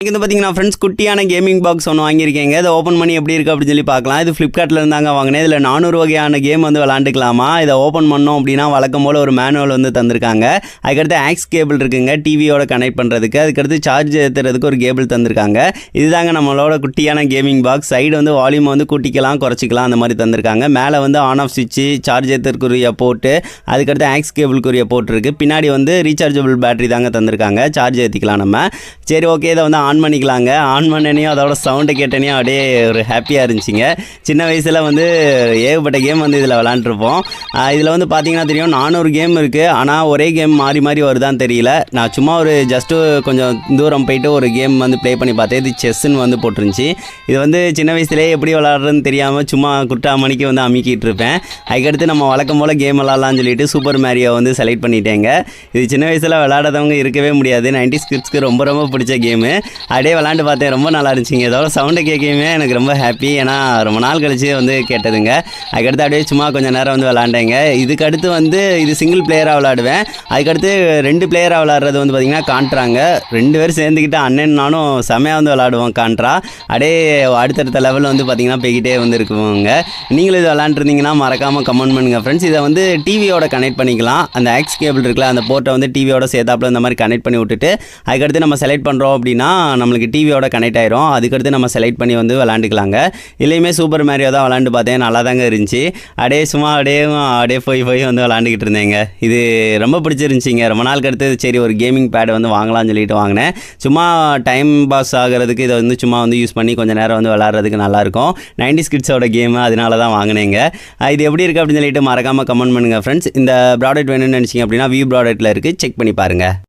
இங்கே வந்து பார்த்தீங்கன்னா ஃப்ரெண்ட்ஸ் குட்டியான கேமிங் பாக்ஸ் ஒன்று வாங்கியிருக்கேங்க. இதை ஓப்பன் பண்ணி எப்படி இருக்குது அப்படின்னு சொல்லி பார்க்கலாம். இது ஃப்ளிப்கார்ட்டில் இருந்தாங்க வாங்கினேன். இதில் நானூறு வகையான கேம் வந்து விளாண்டுக்கலாமா இதை ஓப்பன் பண்ணோம் அப்படின்னா வழக்கம் போல் ஒரு மேனுவல் வந்து தந்திருக்காங்க. அதுக்கடுத்து ஆக்ஸ் கேபிள் இருக்குங்க. டிவியோட கனெக்ட் பண்ணுறதுக்கு அதுக்கடுத்து சார்ஜ் ஏற்றுறதுக்கு ஒரு கேபிள் தந்திருக்காங்க. இதுதாங்க நம்மளோட குட்டியான கேமிங் பாக்ஸ் சைடு வந்து வால்யூம் வந்து கூட்டிக்கலாம் குறைச்சிக்கலாம் அந்த மாதிரி தந்திருக்காங்க. மேலே வந்து ஆன் ஆஃப் சுவிட்சு சார்ஜ் ஏற்றுறதுக்குரிய போட்டு அதுக்கடுத்து ஆக்ஸ் கேபிளுக்குரிய போட்டு இருக்குது பின்னாடி வந்து ரீசார்ஜபிள் பேட்டரி தாங்க தந்திருக்காங்க. சார்ஜ் ஏற்றிக்கலாம் நம்ம. சரி ஓகே இதை வந்து ஆன் பண்ணிக்கலாங்க. ஆன் பண்ணனையும் அதோட சவுண்டை கேட்டனையும் அப்படியே ஒரு ஹாப்பியாக இருந்துச்சுங்க. சின்ன வயசில் வந்து ஏகப்பட்ட கேம் வந்து இதில் விளாண்டுருப்போம். இதில் வந்து பார்த்தீங்கன்னா தெரியும் நானூறு கேம் இருக்குது ஆனால் ஒரே கேம் மாறி மாறி வருதான்னு தெரியல. நான் சும்மா ஒரு ஜஸ்ட்டு கொஞ்சம் தூரம் போயிட்டு ஒரு கேம் வந்து ப்ளே பண்ணி பார்த்தேன். இது செஸ்ஸுன்னு வந்து போட்டுருந்துச்சு. இது வந்து சின்ன வயசுலேயே எப்படி விளாட்றதுன்னு தெரியாமல் சும்மா குட்டா மணிக்கு வந்து அமுக்கிட்டு இருப்பேன். அதுக்கடுத்து நம்ம வழக்கம் போல் கேம் விளாட்லாம்னு சொல்லிட்டு சூப்பர் மேரியோ வந்து செலக்ட் பண்ணிட்டேங்க. இது சின்ன வயசில் விளாடாதவங்க இருக்கவே முடியாது. நைன்டி கிட்ஸ்க்கு ரொம்ப ரொம்ப பிடிச்ச கேமு அப்படியே விளாண்டு பார்த்தேன். ரொம்ப நல்லா இருந்துச்சுங்க. இதோட சவுண்டை கேட்கவே எனக்கு ரொம்ப ஹாப்பி ஏன்னா ரொம்ப நாள் கழிச்சு வந்து கேட்டதுங்க. அதுக்கடுத்து அப்படியே சும்மா கொஞ்சம் நேரம் வந்து விளாண்டேங்க. இதுக்கடுத்து வந்து இது சிங்கிள் பிளேயராக விளாடுவேன். அதுக்கடுத்து ரெண்டு பிளேயராக விளாட்றது வந்து பார்த்திங்கன்னா காண்ட்ராங்க. ரெண்டு பேரும் சேர்ந்துக்கிட்டு அண்ணன் நானும் செமையாக வந்து விளாடுவோம் காண்ட்ரா. அப்படியே அடுத்தடுத்த லெவலில் வந்து பார்த்திங்கன்னா போய்கிட்டே வந்து இருக்குவோங்க. நீங்களும் இது விளாண்டுருந்தீங்கன்னா மறக்காமல் கமெண்ட் பண்ணுங்கள் ஃப்ரெண்ட்ஸ் இதை வந்து டிவியோட கனெக்ட் பண்ணிக்கலாம். அந்த ஆக்ஸ் கேபிள் இருக்குல்ல அந்த போர்ட்டை வந்து டிவியோட சேர்த்தாப்புல இந்த மாதிரி கனெக்ட் பண்ணி விட்டுட்டு அதுக்கடுத்து நம்ம செலக்ட் பண்ணுறோம் அப்படின்னா நம்மளுக்கு டிவியோட கனெக்ட் ஆயிரும். அதுக்கடுத்து நம்ம செலக்ட் பண்ணி வந்து விளாண்டுக்கலாங்க இல்லையுமே சூப்பர் மேரியோ தான் விளாண்டு பார்த்தேன். நல்லா தாங்க இருந்துச்சு. அப்படியே சும்மா அப்படியே அப்படியே போய் போய் வந்து விளாண்டுக்கிட்டு இருந்தேங்க. இது ரொம்ப பிடிச்சிருந்துச்சிங்க. ரொம்ப நாளுக்கு அடுத்து சரி ஒரு கேமிங் பேட் வந்து வாங்கலாம்னு சொல்லிட்டு வாங்கினேன். சும்மா டைம் பாஸ் ஆகிறதுக்கு இதை வந்து சும்மா வந்து யூஸ் பண்ணி கொஞ்சம் நேரம் வந்து விளாட்றதுக்கு நல்லாயிருக்கும். நைன்டி ஸ்கிட்ஸோட கேமு அதனால தான் வாங்கினேங்க. இது எப்படி இருக்குது அப்படின்னு சொல்லிட்டு மறக்காமல் கமெண்ட் பண்ணுங்கள் ஃப்ரெண்ட்ஸ் இந்த ப்ராடக்ட் வேணும்னு நினச்சிங்க அப்படின்னா வியூ ப்ராடக்ட்டில் இருக்குது செக் பண்ணி பாருங்கள்